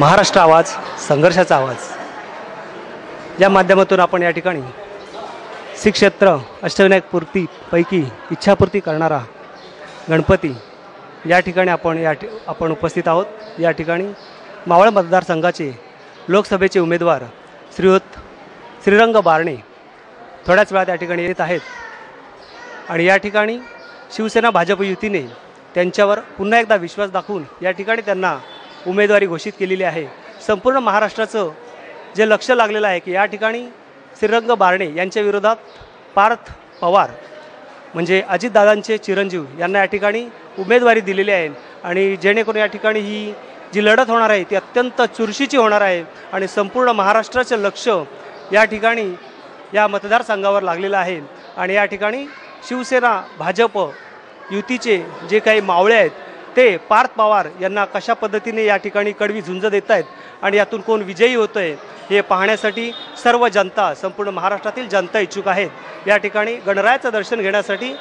महाराष्ट्र आवाज संघर्षाचा आवाज. या माध्यमातून आपण या ठिकाणी श्री क्षेत्र अष्टविनायक पूर्तीपैकी इच्छापूर्ती करणारा गणपती या ठिकाणी आपण या ठि आपण उपस्थित आहोत. या ठिकाणी मावळ मतदारसंघाचे लोकसभेचे उमेदवार श्रीयुत श्रीरंग बारणे थोड्याच वेळात या ठिकाणी येत आहेत. आणि या ठिकाणी शिवसेना भाजप युतीने त्यांच्यावर पुन्हा एकदा विश्वास दाखवून या ठिकाणी त्यांना उमेदवारी घोषित केलेली आहे. संपूर्ण महाराष्ट्राचं जे लक्ष लागलेलं आहे की या ठिकाणी श्रीरंग बारणे यांच्या विरोधात पार्थ पवार म्हणजे अजितदादांचे चिरंजीव यांना या ठिकाणी उमेदवारी दिलेली आहे. आणि जेणेकरून या ठिकाणी ही जी लढत होणार आहे ती अत्यंत चुरशीची होणार आहे आणि संपूर्ण महाराष्ट्राचं लक्ष या ठिकाणी या मतदारसंघावर लागलेलं आहे. आणि या ठिकाणी शिवसेना भाजप युतीचे जे काही मावळे आहेत ते पार्थ पवार यांना कशा पद्धतीने या ठिकाणी कडवी झुंज देत आहेत आणि यातून कोण विजयी होतं आहे हे पाहण्यासाठी सर्व जनता संपूर्ण महाराष्ट्रातील जनता इच्छुक आहेत. या ठिकाणी गणरायाचं दर्शन घेण्यासाठी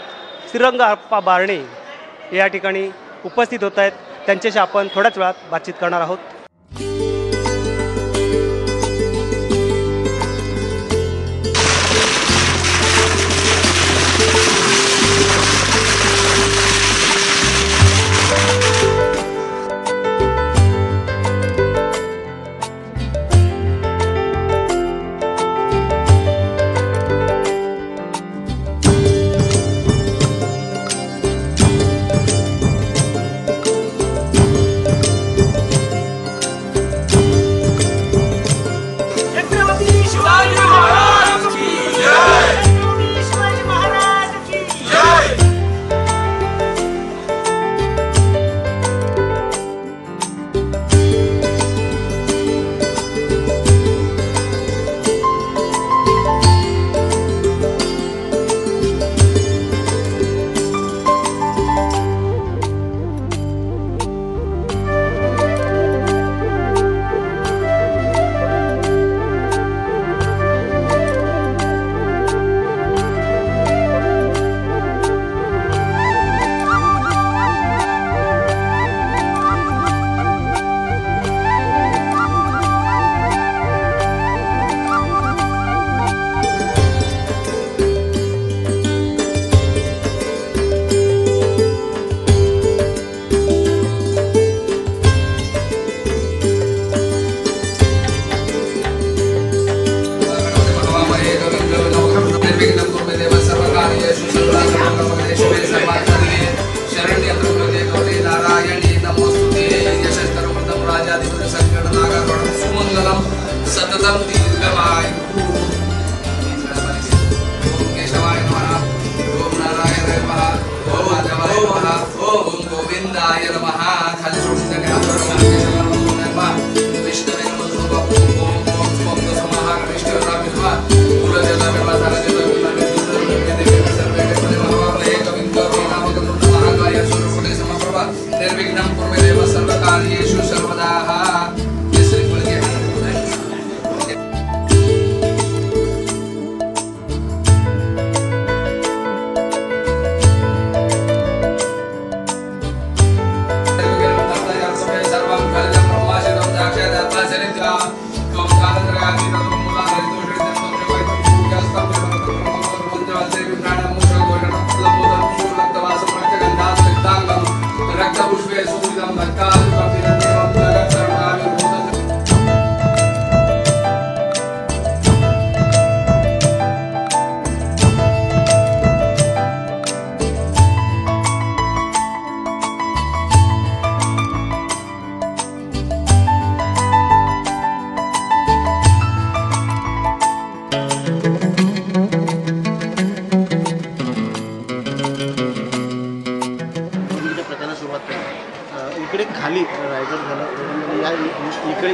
श्रीरंग अप्पा बारणे या ठिकाणी उपस्थित होत आहेत. त्यांच्याशी आपण थोड्याच वेळात बातचीत करणार आहोत. गोविंदाय नमः खाली सोडून द्या केशवाय नमः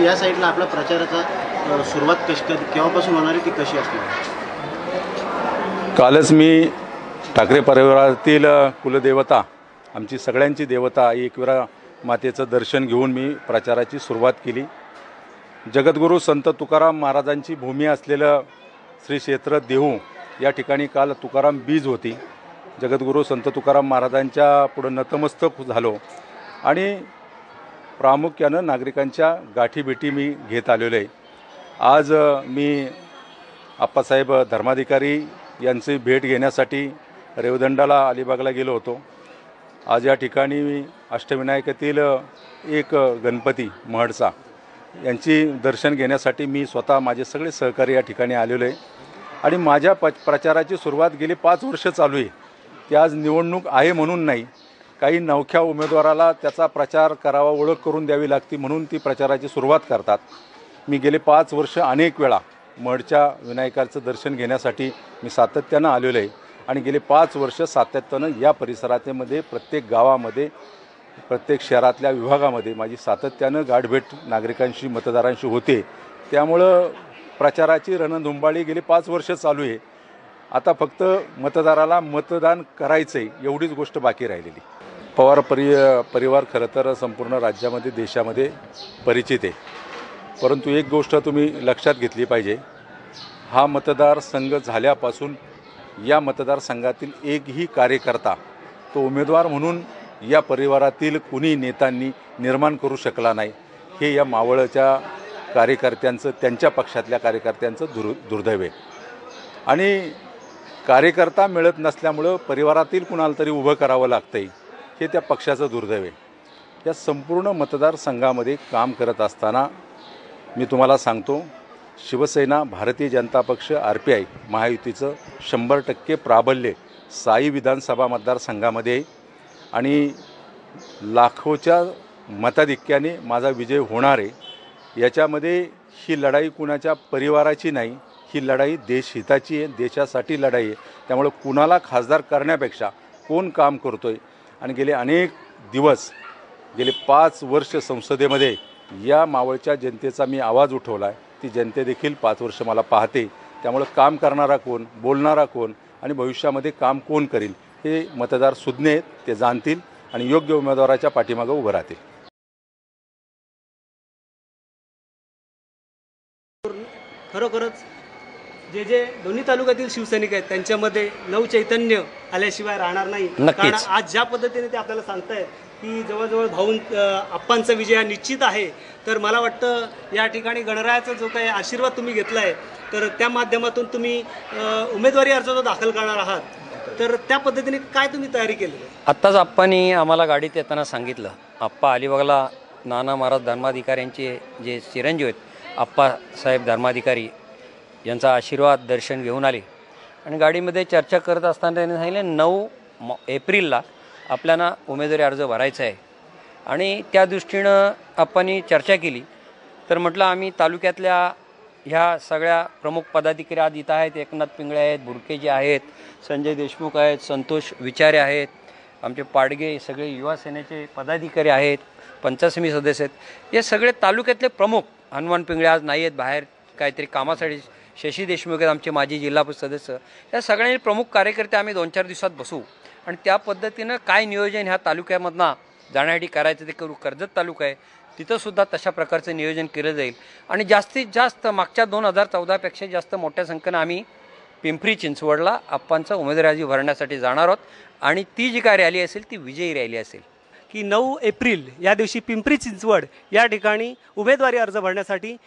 या साईडला आपला प्रचाराचा सुरुवात कशी कधी केव्हापासून होणार आहे ती कशी असणार? कालच मी ठाकरे परिवारातील कुलदेवता आमची सगळ्यांची देवता एकविरा मातेचं दर्शन घेऊन मी प्रचाराची सुरुवात केली. जगद्गुरू संत तुकाराम महाराजांची भूमी असलेलं श्री क्षेत्र देहू या ठिकाणी काल तुकाराम बीज होती. जगद्गुरू संत तुकाराम महाराजांच्या पुढं नतमस्तक झालो. आणि प्रामुख्यानं नागरिकांच्या गाठीभेटी मी घेत आलेलो आहे. आज मी आप्पासाहेब धर्माधिकारी यांची भेट घेण्यासाठी रेवदंडाला अलिबागला गेलो होतो. आज या ठिकाणी मी अष्टविनायकातील एक गणपती महडचा यांची दर्शन घेण्यासाठी मी स्वतः माझे सगळे सहकारी या ठिकाणी आलेलो आहे. आणि माझ्या प प्रचाराची सुरुवात गेली पाच वर्ष चालू आहे. ती आज निवडणूक आहे म्हणून नाही काही नवख्या उमेदवाराला त्याचा प्रचार करावा ओळख करून द्यावी लागती म्हणून ती प्रचाराची सुरुवात करतात. मी गेले पाच वर्ष अनेक वेळा मडच्या विनायकाचं दर्शन घेण्यासाठी मी सातत्यानं आलेलो आहे आणि गेले पाच वर्ष सातत्यानं या परिसरातेमध्ये प्रत्येक गावामध्ये प्रत्येक शहरातल्या विभागामध्ये माझी सातत्यानं गाठभेट नागरिकांशी मतदारांशी होते. त्यामुळं प्रचाराची रणधुंबाळी गेली पाच वर्ष चालू आहे. आता फक्त मतदाराला मतदान करायचं आहे एवढीच गोष्ट बाकी राहिलेली. पवार परि परिवार खरं तर संपूर्ण राज्यामध्ये देशामध्ये परिचित आहे. परंतु एक गोष्ट तुम्ही लक्षात घेतली पाहिजे. हा मतदारसंघ झाल्यापासून या मतदारसंघातील एकही कार्यकर्ता तो उमेदवार म्हणून या परिवारातील कुणी नेत्यांनी निर्माण करू शकला नाही हे या मावळच्या कार्यकर्त्यांचं त्यांच्या पक्षातल्या कार्यकर्त्यांचं दुर् दुर्दैव आहे. आणि कार्यकर्ता मिळत नसल्यामुळं परिवारातील कुणाला तरी उभं करावं लागतं आहे हे त्या पक्षाचं दुर्दैव आहे. या संपूर्ण मतदारसंघामध्ये काम करत असताना मी तुम्हाला सांगतो शिवसेना भारतीय जनता पक्ष आर पी आय महायुतीचं शंभर टक्के प्राबल्य साई विधानसभा मतदारसंघामध्ये आहे. आणि लाखोच्या मताधिक्याने माझा विजय होणार आहे. याच्यामध्ये ही लढाई कुणाच्या परिवाराची नाही ही लढाई देशहिताची आहे देशासाठी लढाई आहे. त्यामुळं कुणाला खासदार करण्यापेक्षा कोण काम करतो आहे आणि गेले अनेक दिवस गेले पाच वर्ष संसदेमध्ये या मावळच्या जनतेचा मी आवाज उठवला आहे ती जनते देखील पाच वर्ष मला पाहते. त्यामुळं काम करणारा कोण बोलणारा कोण आणि भविष्यामध्ये काम कोण करील हे मतदार सुज्ञ आहेत ते जाणतील आणि योग्य उमेदवाराच्या पाठीमागं उभं राहतील. खरोखरच जे जे दोन्ही तालुक्यातील शिवसैनिक आहेत त्यांच्यामध्ये नवचैतन्य आल्याशिवाय राहणार नाही. कारण आज ज्या पद्धतीने ते आपल्याला सांगतायत की जवळजवळ भाऊन आप्पांचा विजय हा निश्चित आहे तर मला वाटतं या ठिकाणी गणरायाचा जो काही आशीर्वाद तुम्ही घेतला आहे तर त्या माध्यमातून तुम्ही उमेदवारी अर्ज जो दाखल करणार आहात तर त्या पद्धतीने काय तुम्ही तयारी केली? आत्ताच आप्पांनी आम्हाला गाडीत येताना सांगितलं. आप्पा अलिबागला नाना महाराज धर्माधिकाऱ्यांचे जे चिरंजीव आहेत आप्पासाहेब धर्माधिकारी यांचा आशीर्वाद दर्शन घेऊन आले. आणि गाडीमध्ये चर्चा करत असताना त्यांनी सांगितलं नऊ म एप्रिलला आपल्याला उमेदवारी अर्ज भरायचा आहे. आणि त्या दृष्टीनं आप्पांनी चर्चा केली. तर म्हटलं आम्ही तालुक्यातल्या ह्या सगळ्या प्रमुख पदाधिकारी आज इथं आहेत. एकनाथ पिंगळे आहेत बुडकेजी आहेत संजय देशमुख आहेत संतोष विचारे आहेत आमचे पाडगे सगळे युवा सेनेचे पदाधिकारी आहेत पंचायत सदस्य आहेत. हे सगळे तालुक्यातले प्रमुख. हनुमान पिंगळे आज नाही आहेत बाहेर काहीतरी कामासाठी शशी देशमुख आहेत आमचे माजी जिल्हा सदस्य. या सगळ्यांचे प्रमुख कार्यकर्ते आम्ही दोन चार दिवसात बसू. आणि त्या पद्धतीनं काय नियोजन ह्या तालुक्यामधनं जाण्यासाठी करायचं ते करू. कर्जत तालुका आहे. तिथंसुद्धा तशा प्रकारचं नियोजन केलं जाईल. आणि जास्तीत जास्त मागच्या दोन हजार चौदापेक्षा जास्त मोठ्या संख्येनं आम्ही पिंपरी चिंचवडला आप्पांचा उमेदवारी भरण्यासाठी जाणार आहोत. आणि ती जी काय रॅली असेल ती विजयी रॅली असेल. की नऊ एप्रिल या दिवशी पिंपरी चिंचवड या ठिकाणी उमेदवारी अर्ज भरण्यासाठी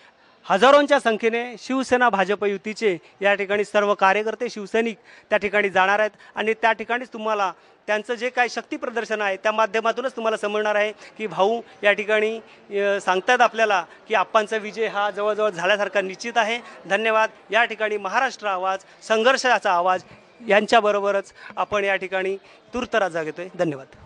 हजारोंच्या संख्येने शिवसेना भाजप युतीचे या ठिकाणी सर्व कार्यकर्ते शिवसैनिक त्या ठिकाणी जाणार आहेत. आणि त्या ठिकाणीच तुम्हाला त्यांचं जे काय शक्ती प्रदर्शन आहे त्या माध्यमातूनच तुम्हाला समजणार आहे की भाऊ या ठिकाणी अ, सांगतात आपल्याला की आप्पांचा विजय हा जवळजवळ झाल्यासारखा निश्चित आहे. धन्यवाद. या ठिकाणी महाराष्ट्र आवाज संघर्षाचा आवाज यांच्याबरोबरच आपण या ठिकाणी तूर्त राजा घेतोय धन्यवाद.